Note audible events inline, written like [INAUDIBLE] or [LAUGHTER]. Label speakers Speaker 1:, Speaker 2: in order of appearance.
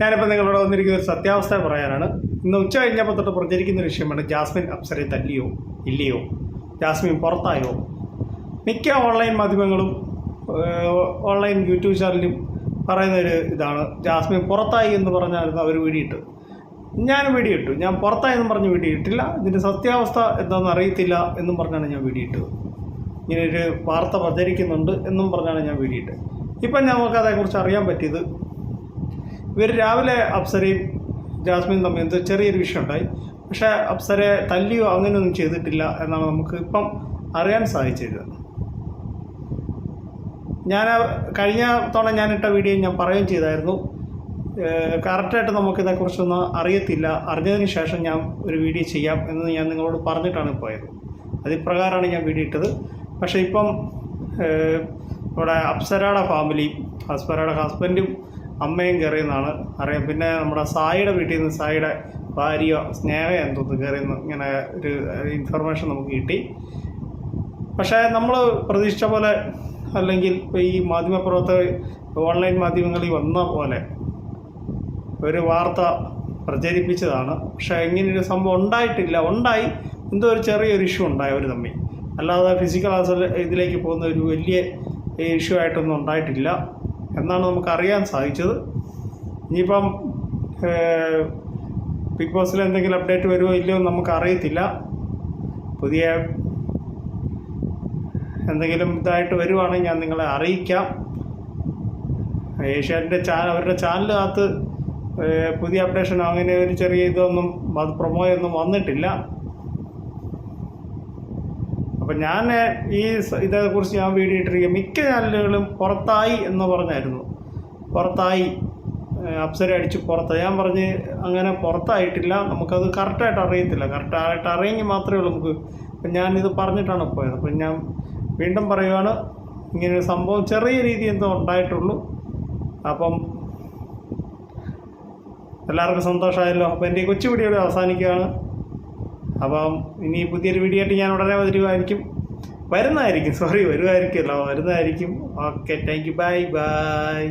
Speaker 1: ഞാനിപ്പോൾ നിങ്ങളോട് വന്നിരിക്കുന്ന ഒരു സത്യാവസ്ഥ പറയാനാണ്. ഇന്ന് ഉച്ച കഴിഞ്ഞപ്പോൾ തൊട്ട് പ്രചരിക്കുന്ന ഒരു വിഷയമാണ് ജാസ്മിൻ അപ്സരെ തല്ലിയോ ഇല്ലയോ? ജാസ്മിൻ പുറത്തായോ? മിക്ക ഓൺലൈൻ മാധ്യമങ്ങളും ഓൺലൈൻ യൂട്യൂബ് ചാനലിലും പറയുന്ന ഒരു ഇതാണ്. ജാസ്മിൻ പുറത്തായി എന്ന് പറഞ്ഞായിരുന്നു അവർ വീടിയിട്ട് ഞാൻ വീഡിയോ ഇട്ടു. ഞാൻ പുറത്തായി എന്ന് പറഞ്ഞ് വീഡിയോ ഇട്ടില്ല. ഇതിന്റെ സത്യാവസ്ഥ എന്താണെന്ന് അറിയത്തില്ല എന്നും പറഞ്ഞാണ് ഞാൻ വീഡിയോ ഇട്ടത്. ഇങ്ങനെ ഒരു വാർത്ത പ്രചരിക്കുന്നുണ്ട് എന്നും പറഞ്ഞാണ് ഞാൻ വീഡിയോ ഇട്ടത്. ഇപ്പം നമുക്കതേക്കുറിച്ച് അറിയാൻ പറ്റിയത് ഇവർ രാവിലെ അപ്സരയും ജാസ്മിനും തമ്മിൽ എന്തോ ചെറിയൊരു വിഷയം ഉണ്ടായി. പക്ഷേ അപ്സരെ തല്ലിയോ അങ്ങനെയൊന്നും ചെയ്തിട്ടില്ല എന്നാണ് നമുക്ക് ഇപ്പം അറിയാൻ സാധിച്ചത്. ഞാൻ കഴിഞ്ഞ തവണ ഞാനിട്ട വീഡിയോ ഞാൻ പറയുകയും ചെയ്തായിരുന്നു. കറക്റ്റായിട്ട് നമുക്കിതേക്കുറിച്ചൊന്നും അറിയത്തില്ല. അറിഞ്ഞതിന് ശേഷം ഞാൻ ഒരു വീഡിയോ ചെയ്യാം എന്ന് ഞാൻ നിങ്ങളോട് പറഞ്ഞിട്ടാണ് പോയത്. അതിപ്രകാരമാണ് ഞാൻ വീഡിയോ ഇട്ടത്. പക്ഷേ ഇപ്പം ഇവിടെ അപ്സരയുടെ ഫാമിലിയും ഹസ്ബൻഡ് ഹസ്ബൻഡും അമ്മയും കയറിയെന്നാണ് അറിയാം. പിന്നെ നമ്മുടെ സായിയുടെ വീട്ടിൽ നിന്ന് സായിയുടെ ഭാര്യ സ്നേഹ എന്തോന്ന് കയറിയെന്ന് ഇങ്ങനെ ഒരു ഇൻഫർമേഷൻ നമുക്ക് കിട്ടി. പക്ഷേ നമ്മൾ പ്രതീക്ഷിച്ച പോലെ അല്ലെങ്കിൽ ഈ മാധ്യമപ്രവർത്തകർ ഓൺലൈൻ മാധ്യമങ്ങളിൽ വന്ന പോലെ ഒരു വാർത്ത പ്രചരിപ്പിച്ചതാണ്. പക്ഷേ ഇങ്ങനെയൊരു സംഭവം ഉണ്ടായിട്ടില്ല. ഉണ്ടായി. എന്തോ ഒരു ചെറിയൊരു ഇഷ്യൂ ഉണ്ടായി അവർ തമ്മിൽ. അല്ലാതെ ഫിസിക്കൽ ആസൽ ഇതിലേക്ക് പോകുന്ന ഒരു വലിയ ഇഷ്യൂ ആയിട്ടൊന്നും ഉണ്ടായിട്ടില്ല. എന്നാണ് നമുക്ക് അറിയാൻ സാധിച്ചത്. ഇനിയിപ്പം ബിഗ് ബോസിൽ എന്തെങ്കിലും അപ്ഡേറ്റ് വരുമോ ഇല്ലയോ എന്ന് നമുക്ക് അറിയത്തില്ല പുതിയ എന്തെങ്കിലും ഇതായിട്ട് വരുവാണെങ്കിൽ ഞാൻ നിങ്ങളെ അറിയിക്കാം. ഏഷ്യാനെറ്റിന്റെ ചാനൽ അവരുടെ ചാനലിനകത്ത് പുതിയ അപ്ഡേഷൻ അങ്ങനെ ഒരു ചെറിയ ഇതൊന്നും പ്രൊമോയൊന്നും വന്നിട്ടില്ല. അപ്പം ഞാൻ ഈ ഇതേക്കുറിച്ച് ഞാൻ വീഡിയോ ഇട്ടിരിക്കുക മിക്ക ചാനലുകളും പുറത്തായി എന്ന് പറഞ്ഞായിരുന്നു. പുറത്തായി. അപ്സര അടിച്ച് പുറത്ത് ഞാൻ പറഞ്ഞ് അങ്ങനെ പുറത്തായിട്ടില്ല. നമുക്കത് കറക്റ്റായിട്ട് അറിയത്തില്ല. കറക്റ്റായിട്ട് അറിയെങ്കിൽ മാത്രമേ ഉള്ളൂ നമുക്ക്. അപ്പം ഞാനിത് പറഞ്ഞിട്ടാണ് പോയത്. അപ്പം ഞാൻ വീണ്ടും പറയുവാണ് ഒരു സംഭവം ചെറിയ രീതി എന്തോ ഉണ്ടായിട്ടുള്ളൂ. അപ്പം എല്ലാവർക്കും സന്തോഷമായല്ലോ. അപ്പോൾ എന്റെ കൊച്ചു വീഡിയോ അവസാനിക്കുകയാണ്. അപ്പം ഇനി പുതിയൊരു വീഡിയോ ആയിട്ട് ഞാൻ ഉടനെ വരുമായിരിക്കും. വരുന്നതായിരിക്കും. [LAUGHS] സോറി വരുമായിരിക്കുമല്ലോ. വരുന്നതായിരിക്കും. Okay thank you bye bye